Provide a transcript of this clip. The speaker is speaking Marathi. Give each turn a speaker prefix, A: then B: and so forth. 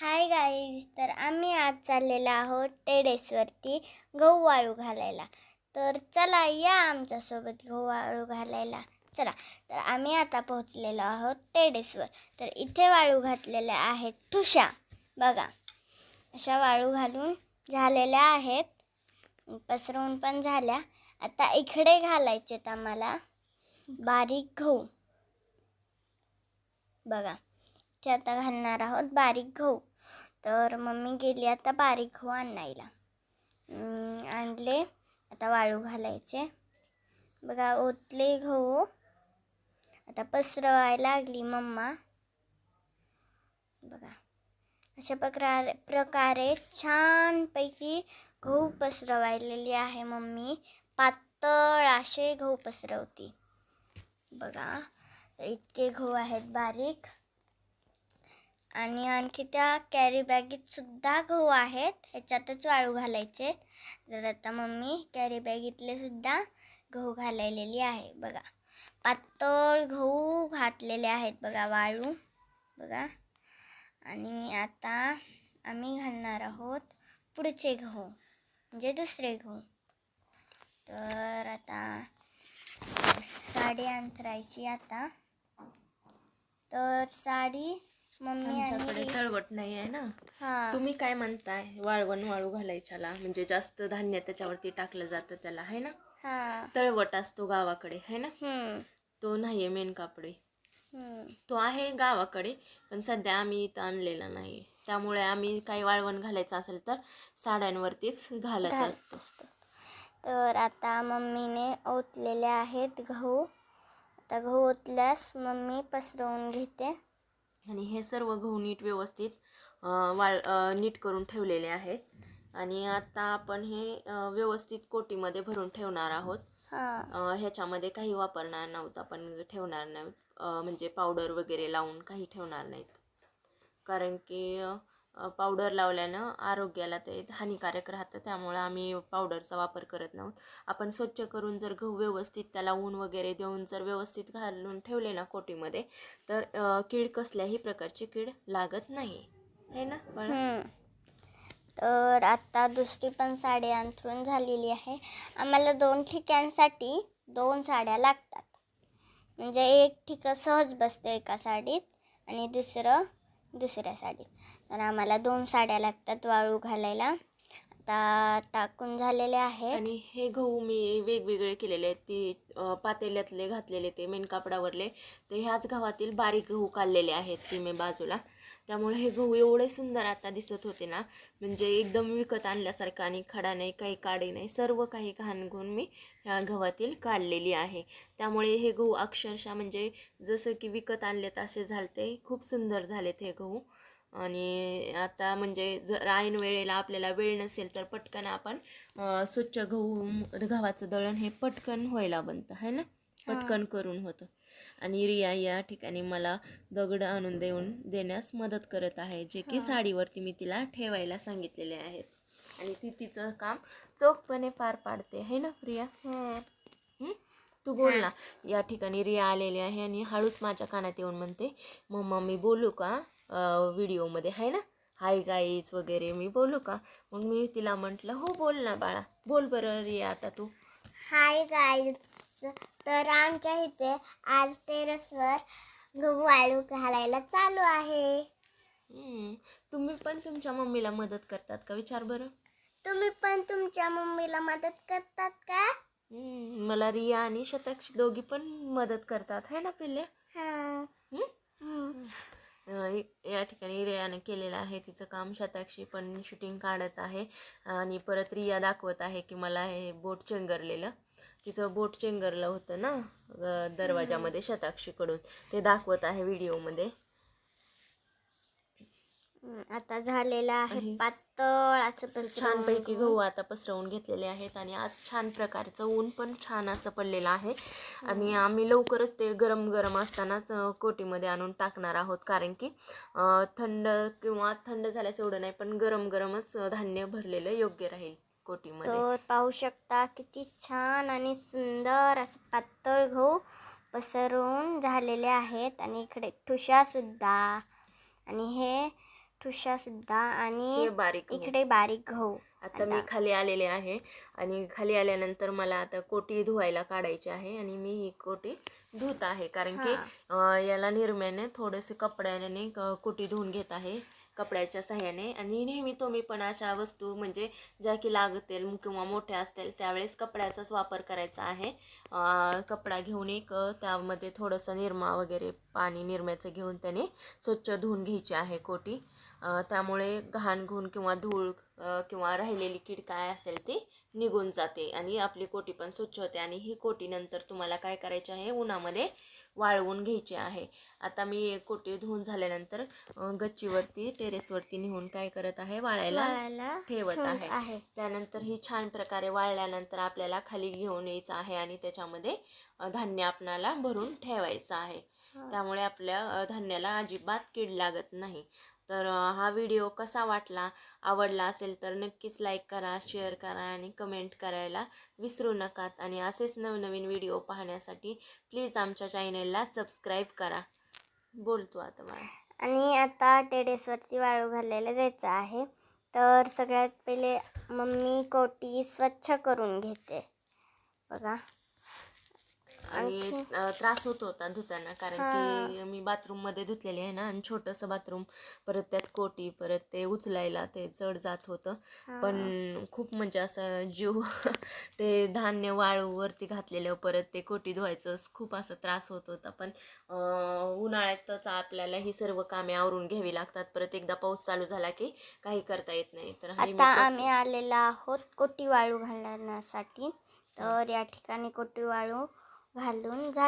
A: हाय गाईज तर आम्ही आज चाललेलो आहोत टेरेसवरती गहू वाळू घालायला. तर चला या आमच्यासोबत गहू वाळू घालायला. चला तर आम्ही आता पोहोचलेलो आहोत टेरेसवर. तर इथे वाळू घातलेल्या आहेत ठुशा बघा अशा वाळू घालून झालेल्या आहेत. पसरवून पण झाल्या. आता इकडे घालायचेत आम्हाला बारीक गहू. बघा ते आता घालणार आहोत बारीक गहू. तर मम्मी गेली आता बारीक गहू आणायला. आणले. आता वाळू घालायचे. बघा ओतले गहू. आता पसरवायला लागली मम्मा. बघा अशा प्रकारे प्रकारे छानपैकी गहू पसरवायलेली आहे मम्मी. पातळ असे गहू पसरवती. बघा तर इतके गहू आहेत बारीक. आणि आणखी त्या कॅरी बॅगीतसुद्धा गहू आहेत. ह्याच्यातच वाळू घालायचे तर आता मम्मी कॅरी बॅगीतले सुद्धा गहू घालायलेली आहे. बघा. पातळ गहू घातलेले आहेत बघा वाळू. बघा. आणि आता आम्ही घालणार आहोत पुढचे गहू म्हणजे दुसरे गहू. तर आता साडी अंतरायची आता. तर साडी
B: आमच्याकडे तळवट नाही आहे ना.
A: हा.
B: तुम्ही काय म्हणताय? वाळवण वाळू घालायच्याला. म्हणजे जास्त धान्य त्याच्यावरती टाकलं जातं त्याला आहे ना?
A: हा.
B: तळवट असतो गावाकडे आहे ना? तो नाहीये मेन कापडे.
A: हम्म.
B: तो आहे गावाकडे पण सध्या आम्ही इथं आणलेला नाही त्यामुळे आम्ही काही वाळवण घालायचं असेल तर साड्यांवरतीच घालत असतो.
A: तर आता मम्मीने ओतलेले आहेत गहू. आता गहू ओतल्यास मम्मी पसरवून घेते.
B: आणि हे सर्व गहू नीट व्यवस्थित वाळ नीट करून ठेवलेले आहेत. आणि आता आपण हे व्यवस्थित कोटीमध्ये भरून ठेवणार आहोत.
A: हा.
B: ह्याच्यामध्ये काही वापरणार नाहीत आपण ठेवणार नाही म्हणजे पावडर वगैरे लावून काही ठेवणार नाहीत. कारण की पावडर लावल्यानं आरोग्याला ते हानिकारक राहतं. त्यामुळं आम्ही पावडरचा वापर करत नाहोत. आपण स्वच्छ करून जर गहू व्यवस्थित त्याला ऊन वगैरे देऊन जर व्यवस्थित घालून ठेवले ना कोटीमध्ये तर कीड कसल्याही प्रकारची कीड लागत नाही है ना बाळा?
A: तर आता दुसरी पण साडी अंथरून झालेली आहे. आम्हाला दोन ठिकाणसाठी दोन साड्या लागतात. म्हणजे एक ठिकाण सहज बसते एका साडीत आणि दुसरं दुसऱ्या साडीत. तर आम्हाला दोन साड्या लागतात वाळू घालायला. आता टाकून झालेले आहे
B: आणि हे गहू मी वेगवेगळे केलेले आहेत. ती पातेल्यातले घातलेले ते मेन कापडावरले. तर ह्याच गव्हातील बारीक गहू काढलेले आहेत ती मी बाजूला. त्यामुळे हे गहू एवढे सुंदर आता दिसत होते ना. म्हणजे एकदम विकत आणल्यासारखं आणि खडा नाही काही काडी नाही सर्व काही घाण घेऊन मी ह्या गव्हातील काढलेली आहे. त्यामुळे हे गहू अक्षरशः म्हणजे जसं की विकत आणलेत असे झालते खूप सुंदर झालेत हे गहू. आणि आता म्हणजे जर ऐन वेळेला आपल्याला वेळ नसेल तर पटकन आपण स्वच्छ गहू गव्हाचं दळण हे पटकन व्हायला बनतं है ना? पटकन करून होतं. आणि रिया या ठिकाणी मला दगड आणून देऊन देण्यास मदत करत आहे जे की साडीवरती मी तिला ठेवायला सांगितलेले आहेत. आणि ती तिचं काम चोखपणे पार पाडते है ना प्रिया. हं? तू बोल ना. या ठिकाणी रिया आलेली आहे आणि हळूच माझ्या कानात येऊन म्हणते मम्मा मी बोलू का? व्हिडिओमध्ये आहे ना? हाय गाईज वगैरे मी बोलू का? मग मी तिला म्हटलं हो बोल ना बाळा. बोल बरं रिया आता तू.
A: हाय गाईज तर आमच्या इथे आज टेरेसवर गहू वाळू घालायला चालू आहे.
B: हं. तुम्ही पण तुमच्या मम्मीला मदत करतात का? विचार बरं.
A: तुम्ही पण तुमच्या मम्मीला मदत करतात का.
B: मला रिया आणि शताक्षी दोघी पण मदत करतात. है ना पिल्ले?
A: हा? हम्म.
B: अं, या ठिकाणी रियाने केलेलं आहे तिचं काम. शताक्षी पण शूटिंग काढत आहे आणि परत रिया दाखवत आहे की मला हे बोट चेंगरलेलं. तिचं बोट चेंगरलं होतं ना दरवाजामध्ये शताक्षीकडून. ते दाखवत आहे व्हिडिओमध्ये.
A: आता झालेलं आहे पातळ असं
B: छानपैकी गहू आता पसरवून घेतलेले आहेत आणि आज छान प्रकारचं ऊन पण छान असं पडलेलं आहे. आणि आम्ही लवकरच ते गरम गरम असतानाच कोटीमध्ये आणून टाकणार आहोत. कारण की थंड किंवा थंड झाल्यास एवढं नाही पण गरम गरमच धान्य भरलेलं योग्य राहील. कोटीमध्ये.
A: तर पाहू शकता किती छान आणि सुंदर असं पातळ गहू पसरवून झालेले आहेत आणि इकडे ठुशा सुद्धा. आणि हे ठुशा सुद्धा
B: हे
A: आणि
B: बारीक गहू.
A: इकडे बारीक गहू.
B: आता मी. खाली आलेले आहे आणि खाली आल्यानंतर मला आता कोटी धुवायला काढायची आहे आणि मी ही कोटी धुत आहे. कारण की अं, याला निरम्याने थोडेसे कपड्याने क- कोटी धुवून घेत आहे. कपड्याच्या सहाय्याने. आणि नेहमी तुम्ही पण अशा वस्तू म्हणजे ज्या की लागतील किंवा मोठ्या असतील त्यावेळेस कपड्याचाच वापर करायचा आहे. कपडा घेऊन एक त्यामध्ये थोडंसं निरमा वगैरे पाणी निरम्याचं घेऊन त्याने स्वच्छ धुवून घ्यायची आहे कोटी. त्यामुळे घाण घुण किंवा धूळ किंवा राहिलेली कीड काय असेल ती निघून जाते. आणि आपली कोटी पण स्वच्छ होते. आणि ही कोटी नंतर तुम्हाला काय करायची आहे? उन्हामध्ये वाळवून घ्यायची आहे. आता मी एक कोटी धुवून झाल्यानंतर गच्चीवरती टेरेसवरती नेऊन काय करत आहे वाळायला ठेवत आहे. त्यानंतर ही छान प्रकारे वाळल्यानंतर आपल्याला खाली घेऊन यायचं आहे आणि त्याच्यामध्ये धान्य आपणाला भरून ठेवायचं आहे. त्यामुळे आपल्या धान्याला अजिबात कीड लागत नाही. तर हा व्हिडिओ कसा वाटला आवडला असेल तर नक्कीच लाईक करा शेअर करा आणि कमेंट करायला विसरू नकात आणि असेच नवनवीन व्हिडिओ पाहण्यासाठी प्लीज आमच्या चॅनलला सबस्क्राईब करा. बोलतो आता मला
A: आणि आता टेरेसवरती वाळू घालायला जायचं आहे. तर सगळ्यात पहिले मम्मी कोटी स्वच्छ करून घेते. बघा.
B: आणि त्रास होत होता धुताना कारण की मी बाथरूममध्ये धुतलेली आहे ना आणि छोटंसं बाथरूम परत त्यात कोटी परत ते उचलायला ते जड जात होतं. पण खूप म्हणजे असं जीव ते धान्य वाळूवरती घातलेलं परत ते कोटी धुवायचं खूप असं त्रास होत होता. पण उन्हाळ्यातच आपल्याला ही सर्व कामे आवरून घ्यावी लागतात. परत एकदा पाऊस चालू झाला की काही करता येत नाही. तर
A: आता आम्ही आलेलो आहोत कोटी वाळू घालण्यासाठी. तर या ठिकाणी कोटी वाळू घालून झा